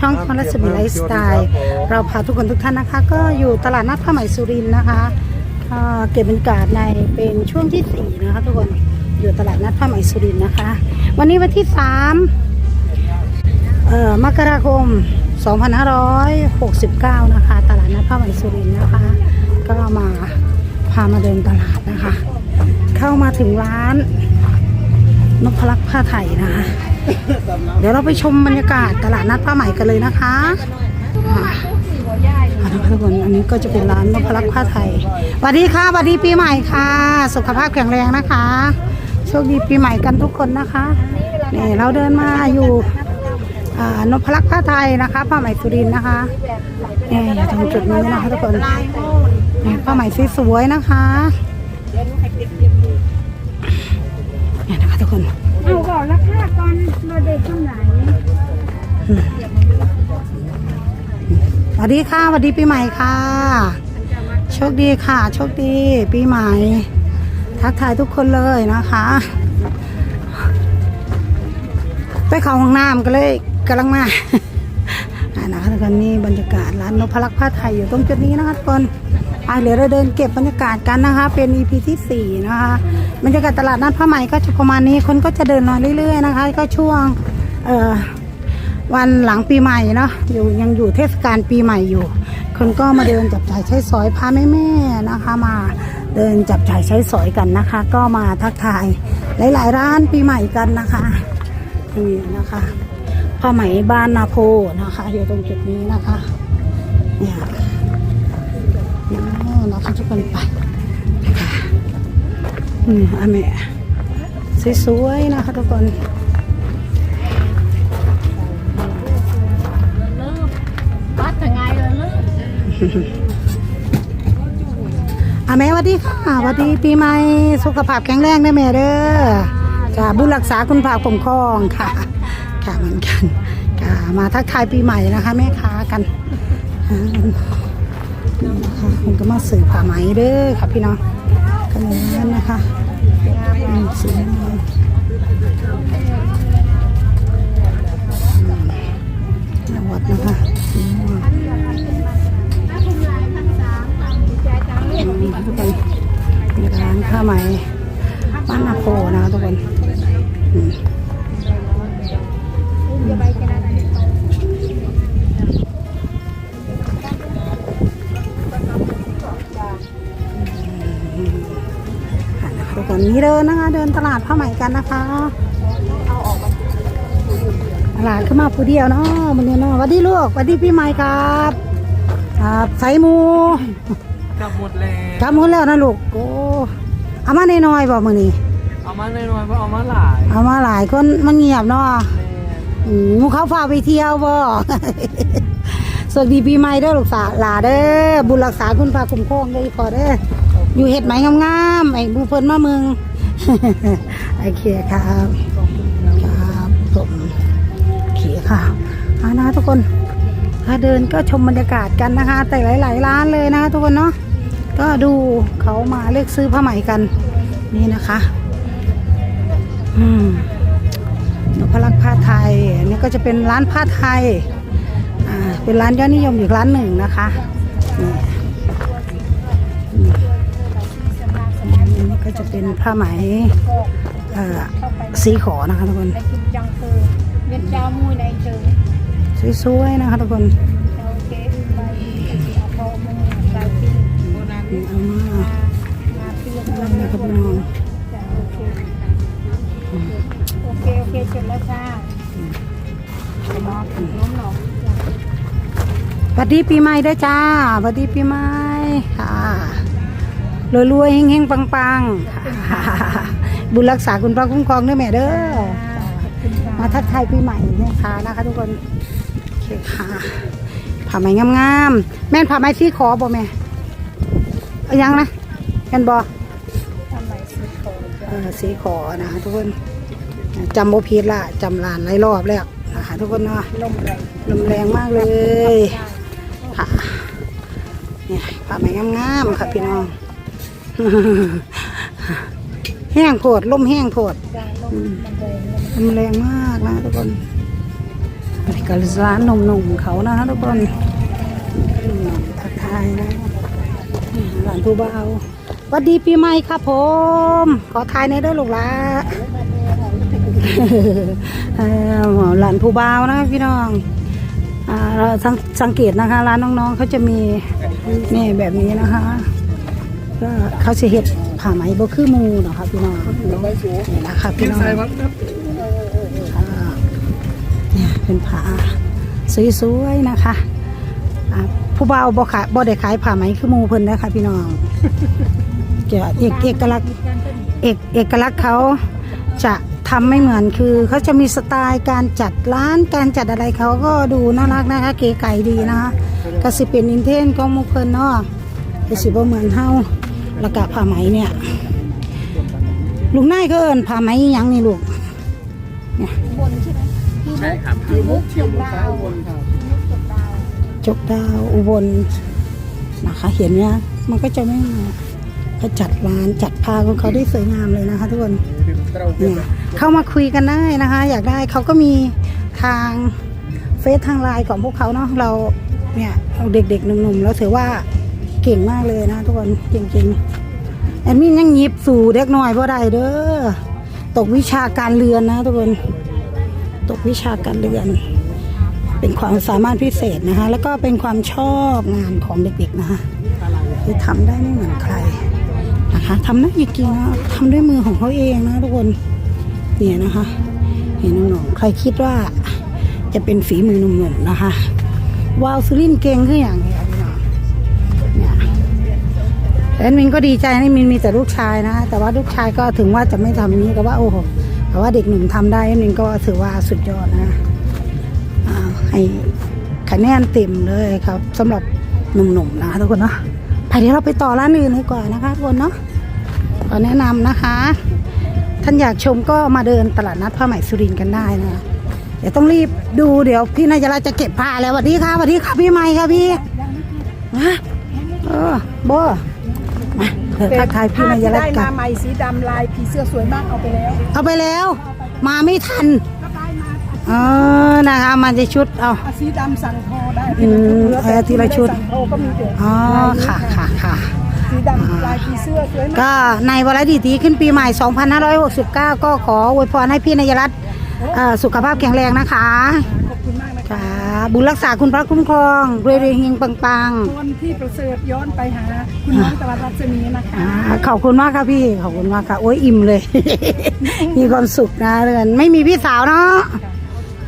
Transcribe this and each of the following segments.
ช่องคอนรัศมีไลฟ์สไตล์ เราพาทุกคนทุกท่านนะคะ ก็อยู่ตลาดนัดผ้าไหมสุรินทร์นะคะเก็บบรรยากาศในเป็นช่วงที่สี่นะคะทุกคนอยู่ตลาดนัดผ้าไหมสุรินทร์นะคะ วันนี้วันที่สามเอ่อมกราคม 2569 นะคะ ตลาดนัดผ้าไหมสุรินทร์นะคะ ก็มาพามาเดินตลาดนะคะ เข้ามาถึงร้านนพลักษ์ผ้าไทยนะคะ เดี๋ยวเราไปชมบรรยากาศตลาดนัดผ้าไหมกันเลยนะคะทุกคนอันนี้ก็จะเป็นร้านนพลักผ้าไทยสวัสดีค่ะสวัสดีปีใหม่ค่ะ สุขภาพแข็งแรงนะคะ โชคดีปีใหม่กันทุกคนนะคะนี่เราเดินมาอยู่นพลักผ้าไทยนะคะผ้าไหมสุรินนะคะนี่อยู่ตรงจุดนี้นะคะทุกคนนี่ผ้าไหมสวยๆนะคะนี่นะคะทุกคน เอาก่อนราคาก่อนมาเด็กเท่ไหร่สวัสดีค่ะสวัสดีปีใหม่ค่ะ โชคดีค่ะ โชคดี ปีใหม่ ทักทายทุกคนเลยนะคะ ไปเข้าห้องน้ำก็เลยกำลังมาอ่านะคะทุกคนนี่บรรยากาศร้านนพลักษ์ผ้าไทยอยู่ตรงจุดนี้นะคะทุกคนไปเดี๋ยวเราเดินเก็บบรรยากาศกันนะคะ เป็น EP ที่สี่นะคะ บรรยากาศตลาดนัดผ้าไหมก็จะประมาณนี้คนก็จะเดินมาเรื่อย ๆ นะคะ ก็ช่วงเอ่อวันหลังปีใหม่เนาะอยู่ยังอยู่เทศกาลปีใหม่อยู่ คนก็มาเดินจับจ่ายใช้สอยพาแม่ๆนะคะมาเดินจับจ่ายใช้สอยกันนะคะ ก็มาทักทายหลายๆ ร้านปีใหม่กันนะคะนี่นะคะผ้าไหมบ้านนาโพนะคะอยู่ตรงจุดนี้นะคะเนี่ยอ๋อนะคะทุกคนไป อืมอะแม่สวยๆนะคะทุกคนวัดยังไงล่ะลูกอะแม่สวัสดีค่ะสวัสดีปีใหม่สุขภาพแข็งแรงได้แม่เด้อค่ะบุญรักษาคุณภาพผมคองค่ะ ค่ะเหมือนกันค่ะมาทักทายปีใหม่นะคะแม่ค้ากันอ่านี่ะคะผมก็มาสื่อผ้าไหมเด้อค่ะพี่น้องกันเลยนะคะ มสีน้ำเงินอืมวัดนะคะสีม่วงทุกคนมีร้านผ้าไหมบ้านนาโพนะคะทุกคน นะคะทุกคนนี่เดินนะคะ เดินตลาดผ้าไหมกันนะคะตลาดขึ้นมาผู้เดียวเนาะมันเนี่ยเนาะสวัสดีลูกสวัสดีปีใหม่ครับครับใส่หมูกลับหมดแล้วกลับหมดแล้วนะลูกโอ้เอามาน้อยๆบอกมือนี่เอามาน้อยๆเพราะเอามาหลาย เอามาหลายคนมันเงียบเนาะแม่อืมหมูเขาพาไปเที่ยวบ่สวัสดีปีใหม่เด้อลูกสาวหลาเด้อบุญรักษาคุณพาคุ้มครองได้พอเด้อ อยู่เห็ดไหมงามๆไอ้บูเพิ่นมาเมืองโอเคครับครับผมโอเคค่ะเอานะทุกคนถ้าเดินก็ชมบรรยากาศกันนะคะ แต่หลาย ๆ ร้านเลยนะทุกคนเนาะก็ดูเขามาเลือกซื้อผ้าไหมกัน นี่นะคะ อืมนพลักผ้าไทยอันนี้ก็จะเป็นร้านผ้าไทย อ่า เป็นร้านยอดนิยมอีกร้านหนึ่งนะคะนี่ ก็จะเป็นผ้าไหมสีขอนะคะทุกคนไปกินจังเตอร์เวียนเจ้ามุ้ยในเจอสวยๆนะคะทุกคนโอเคไปเอาพอมุ้ยใส่ปีนี่เอามามาเปลี่ยนอะไรนะครับพี่น้องโอเค โอเคเสร็จแล้วจ้าน้องน้องหนอสวัสดีปีใหม่ด้วยจ้าสวัสดีปีใหม่ค่ะ รวยๆเฮงๆปังๆค่ะบุญรักษาคุณพระคุ้มครองด้วยแม่เด้อมาทักทายปีใหม่นะคะนะคะ ทุกคนโอเคค่ะผ้าไหมงามๆแม่นผ้าไหมสีขอบ่แม่เอายังนะแม่นบ่ทำไมซื้อของเออสีขอนะคะทุกคนจำโบพีดละจำลานหลายรอบแล้วนะคะทุกคนเนาะลมแรงลมแรงมากเลยค่ะเนี่ยผ้าไหมงามๆค่ะพี่น้อง แห้งโพดลมแห้งโพดจ้าลมมันแรงลมแรงมากนะทุกคนบรรยากาศกับร้านนมนมๆเขานะคะทุกคนหนุ่มๆทักทายนะร้านผู้เบาสวัสดีปีใหม่ครับผม ขอทายในอยเด้อลูกหละเอ่อร้านผู้เบานะพี่น้องอ่าเราสังสังเกตนะคะ ร้านน้องๆเขาจะมีนี่แบบนี้นะคะ ก็เขาจะเห็ดผ้าไหมบ่คือหมูเนาะค่ะพี่น้องนี่นะคะพี่น้องอ่าเนี่ยเป็นผ้าสวยๆนะคะผู้บ่าวบ่ขายบ่ได้ขายผ้าไหมคือหมูเพิ่นนะคะพี่น้องเกี่ยวเอกเอกลักษณ์เอกเอกลักษณ์เขาจะทำไม่เหมือนคือเขาจะมีสไตล์การจัดร้านการจัดอะไรเขาก็ดูน่ารักนะคะเก๋ไก่ดีนะคะก็สิเป็นอินเทนของมุเพิ่นเนาะก็สิบ่เหมือนเฮา แล้วก็ผ้าไหมเนี่ยลุงนายก็เอินผ้าไหมยังนี่ลูกบนใช่ไหมใช่ครับพี่มุกเชียงดาวพี่มุกดาวจกดาวอุบลนะคะเห็นเนี่ยมันก็จะไม่เขาจัดร้านจัดผ้าของเขาได้สวยงามเลยนะคะทุกคนเนี่ยเข้ามาคุยกันได้นะคะ อยากได้เขาก็มีทางเฟซทางไลน์ของพวกเขาเนาะเราเนี่ยเอาเด็กๆหนุ่มๆแล้วถือว่า เก่งมากเลยนะทุกคนจริงๆแอดมินยังหยิบสู่เด็กน้อยเพราะใดเด้อตกวิชาการเรือนนะทุกคนตกวิชาการเรือน เป็นความสามารถพิเศษนะคะ แล้วก็เป็นความชอบงานของเด็กๆนะคะคือทำได้ไม่เหมือนใครนะคะทำได้จริงๆนะทำด้วยมือของเขาเองนะทุกคนเนี่ยนะคะ เห็นน้องๆใครคิดว่าจะเป็นฝีมือหนุ่มๆนะคะวาวสุรินเก่งขึ้นอย่างนี้พี่น้องเนี่ แอดมินก็ดีใจนะมินมีแต่ลูกชายนะ แต่ว่าลูกชายก็ถึงว่าจะไม่ทำนี้ก็ว่าโอ้โหแต่ว่าเด็กหนุ่มทำได้แอดมินก็ถือว่าสุดยอดนะให้คะแนนเต็มเลยครับสำหรับหนุ่มๆนะคะทุกคนเนาะไปเดี๋ยวเราไปต่อร้านอื่นดีกว่านะคะทุกคนเนาะขอแนะนำนะคะ ท่านอยากชมก็มาเดินตลาดนัดผ้าไหมสุรินทร์กันได้นะเดี๋ยวต้องรีบดูเดี๋ยวพี่นายจราจะเก็บผ้าแล้วสวัสดีค่ะสวัสดีค่ะพี่ใหม่ค่ะพี่มาเออโบ เดี๋ยวทักทายพี่นายจราได้กัมานใหม่สีดำลายผีเสื้อสวยมากเอาไปแล้วเอาไปแล้ว มาไม่ทัน ก็ได้มาเออนะคะมันจะชุดเอา เอาสีดำสั่งโทรได้อืมเหลืเออทีละชุด สั่งโทรก็มีเด็กอ๋อค่ะค่ะค่ะ สีดำลายผีเสื้อสวยมากก็ในวาระดีตีขึ้นปีใหม่ 2569 ก็ขออวยพรให้พี่นายรัตน์เอ่อสุขภาพแข็งแรงนะคะ ขอบคุณมากนะ คะค่ะบุญรักษาคุณพระคุ้มครองรวยๆเฮงๆปังคนที่ประเสริฐย้อนไปหา คุณน้องตะวันรัศมีนะๆคะอ่าขอบคุณมากค่ะพี่ขอบคุณมากค่ะโอ้ยอิ่มเลย มีความสุขนะเรือนไม่มีพี่สาวเนาะ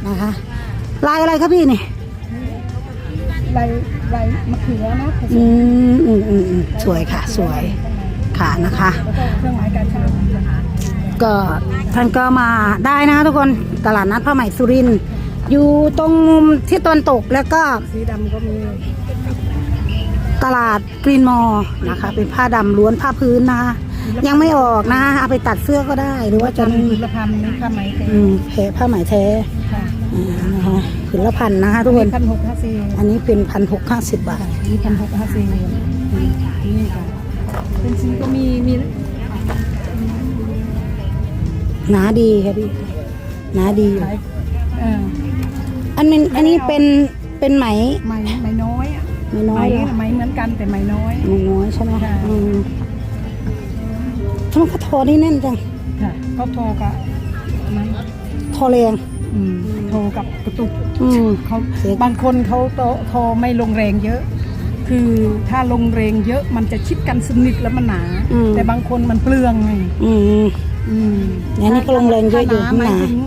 นะคะลายอะไรครับพี่นี่ลายลายมะเขือนะอืมอืมอืมอืมสวยค่ะ สวยค่ะนะคะแล้วก็เครื่องหมายการช่างนะคะก็ท่านก็มาได้นะทุกคนตลาดนัดผ้าไหมสุรินทร์ อยู่ตรงมุมที่ตะวันตกแล้วก็สีดำก็มีตลาดกรีนมอลล์นะคะ เป็นผ้าดำล้วนผ้าพื้นนะคะยังไม่ออกนะเอาไปตัดเสื้อก็ได้ หรือว่าจะพันธุ์ละพันนี่ค่ะไหมเต็อืมแพ้ผ้าไหมแท้ค่ะอ่านะคะผืนละพันนะคะทุกคนพันหกห้าสี่อันนี้เป็นพันหกห้าสิบบาทนี่พันหกห้าสี่นี่ค่ะเป็นสีก็มีมีหนาดีครับพี่หนาดีอยู่ขายเอออันนี้อันนี้เป็นเป็นไหมไหมไหมน้อยอะไม่น้ไหมอยเหรอไหมเหมือนกันแต่ไหมน้อยไม่น้อยใช่ไหมค่ะอืมทำไมเขาทอนี่แน่นจังค่ะเขาโทรกับไหมทอแรง อืมโทรกับกระตุกอืม เขาเสีย บางคนเขาโทรโทรไม่ลงแรงเยอะ คือถ้าลงแรงเยอะมันจะชิดกันสนิทแล้วมันหนาแต่บางคนมันเปลืองไงอืม อืมเนี่ยนี่ก็ลงแรงเยอะอยู่ถ้าหนาหนาไม่ถึง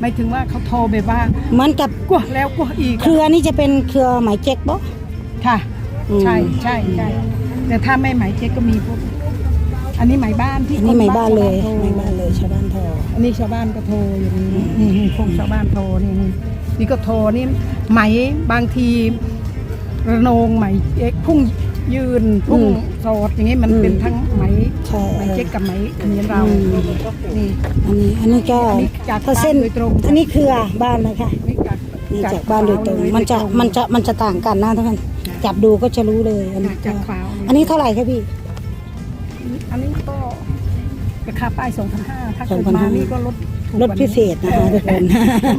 ไม่ถึงว่าเขาโทรแบบว่าเหมือนกับกลัวแล้วกลัวอีกเครือนี่จะเป็นเครือไหมเจ๊กบ่ค่ะอืมใช่ใช่ใช่แต่ถ้าไม่ไหมเจ๊ก็มีพวกอันนี้ไหมบ้านที่อันนี้ไหมบ้านเลยชวไหมโทรบ้านเลยชาวบ้านทออันนี้ชาวบ้านก็โทรอย่างนี้นี่นี่พวกชาวบ้านโทรนี่นี่นี่ก็โทรนี่ไหมบางทีระโนงไหมเจ๊กพุ่ง ยืนพุ่งโสดอย่างนี้มันเป็นทั้งไหมใช่ไหมเจ๊กกับไหมเขมิ้นเรานี่อันนี้อันนี้ก็อันนี้จากถ้าเส้นบ้านโดยตรงอันนี้เครือบ้านเลยค่ะนี่จากนี่จากบ้านโดยตรงเลยมันจะโดยตรงมันจะมันจะต่างกันนะทุกคนจับดูก็จะรู้เลยอันนี้จากขวาวเลยอันนี้เท่าไหร่ครับพี่อันนี้ก็ราคาป้ายสองพันห้าถ้าเกิด2,500มานี่ก็ลดทุกรวัถนนี้พิเศษนะคะทุกคน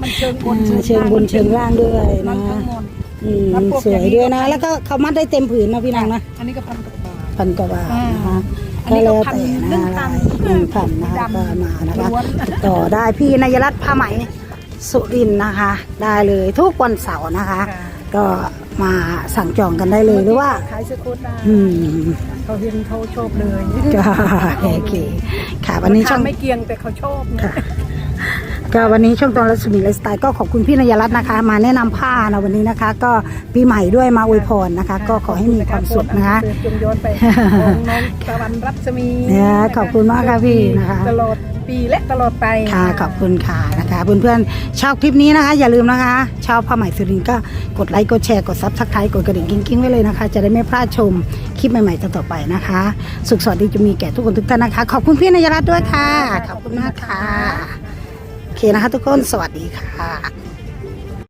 มันเชิงบนอ่าเชิงบนเชิงล่างด้วยมันะนทั้งหมด อืมแล้วพวกสวยอย่างนี้ด้วยนะก็ แล้วก็เขามัดได้เต็มผืนนะพี่นางนะอันนี้ก็พันกับบาท พันกว่าบาทนะคะอันนี้ก็แล้วพันแต่นะหนึ่งพันหนึ่งพันนะคะดำก็มานะคะล้วน ติดต่อได้พี่นายรัตน์ผ้าไหมสุรินทร์นะคะ ได้เลยทุกวันเสาร์นะคะ ค่ะก็มาสั่งจองกันได้เลยหรือว่า ขายเสื้อโค้ทได้อืมเขาเห็นเขาชอบเลยก็โอเคค่ะวันนี้ช่องราคาไม่เกียงแต่เขาชอบนะ ค่ะ ก็วันนี้ช่องตอนรัศมีไลฟ์สไตล์ก็ขอบคุณพี่นายรัตน์นะคะ มาแนะนำผ้านะวันนี้นะคะ ก็ปีใหม่ด้วยมาอวยพรนะคะ ก็ขอให้มีความสุขนะคะจงย้อนไปของน้องตะวันรัศมีเนี่ยขอบคุณมากค่ะพี่นะคะตลอดปีและตลอดไปค่ะขอบคุณค่ะนะคะเพื่อนๆชอบคลิปนี้นะคะ อย่าลืมนะคะ ชอบผ้าไหมสุรินทร์ก็กดไลค์กดแชร์กดซับสไครต์กดกระดิ่งกิ้งๆไว้เลยนะคะ จะได้ไม่พลาดชมคลิปใหม่ๆต่อๆไปนะคะ สุขสวัสดีจะมีแก่ทุกคนทุกท่านนะคะ ขอบคุณพี่นายรัตน์ด้วยค่ะ ขอบคุณมากค่ะโอเค นะคะทุกคนสวัสดีค่ะ